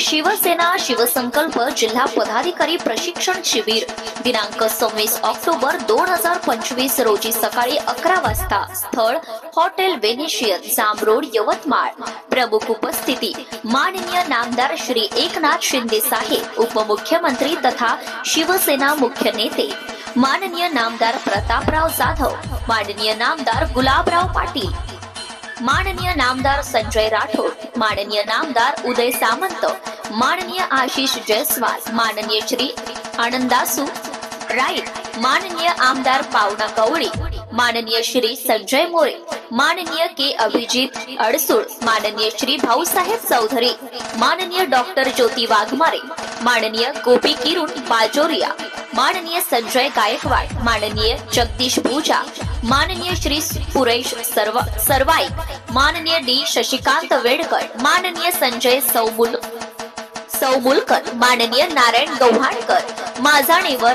शिवसेना शिवसंकल्प जिल्हा पदाधिकारी प्रशिक्षण शिबिर. दिनांक सव्वीस ऑक्टोबर दोन हजार पंचवीस रोजी सकाळी अकरा वाजता स्थळ hotel Venetian Jam road Yavatmal. प्रमुख उपस्थिती माननीय नामदार श्री एकनाथ शिंदे साहेब उपमुख्यमंत्री तथा शिवसेना मुख्य नेते. माननीय नामदार प्रतापराव जाधव माननीय नामदार गुलाबराव पाटील. माननीय नामदार संजय राठोड माननीय नामदार उदय सामंत माननीय आशिष जयस्वाल माननीय श्री आनंदासू राईट माननीय आमदार पावना कवळी माननीय श्री संजय मोरे माननीय के अभिजित अडसूळ माननीय श्री भाऊसाहेब चौधरी माननीय डॉक्टर ज्योती वाघमारे माननीय गोपी किरुण बाजोरिया माननीय संजय गायकवाड माननीय जगदीश पूजा माननीय श्री पुरेश सर्व सर्वाई माननीय डी शशिकांत वेडकर माननीय संजय सौमुल सौमुलकर माननीय नारायण गव्हाणकर माजाणेवर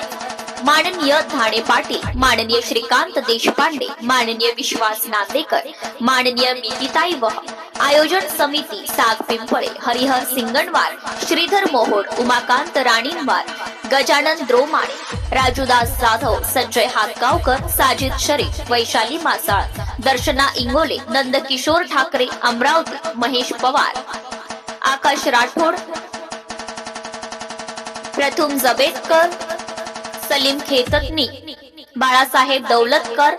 माननीय धाणे पाटील माननीय श्रीकांत देशपांडे माननीय विश्वास नांदेकर माननीय मितिताई वह आयोजन समिती साग पिंपळे हरिहर सिंगणवार श्रीधर मोहोड उमाकांत राणींवार गजानन द्रोमाणे राजूदास जाधव संजय हातगावकर साजिद शरीफ वैशाली मासाळ दर्शना इंगोले नंदकिशोर ठाकरे अमरावती महेश पवार. आकाश राठोड. प्रथम जबेतकर. सलीम खेतकनी बाळासाहेब दौलतकर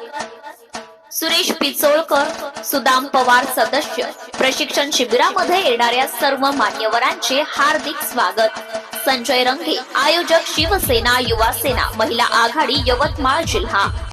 सुरेश पिचोळकर सुदाम पवार सदस्य. प्रशिक्षण शिबिरामध्ये येणाऱ्या सर्व मान्यवरांचे हार्दिक स्वागत. संजय रंगे आयोजक शिवसेना युवा सेना महिला आघाडी यवतमाळ जिल्हा.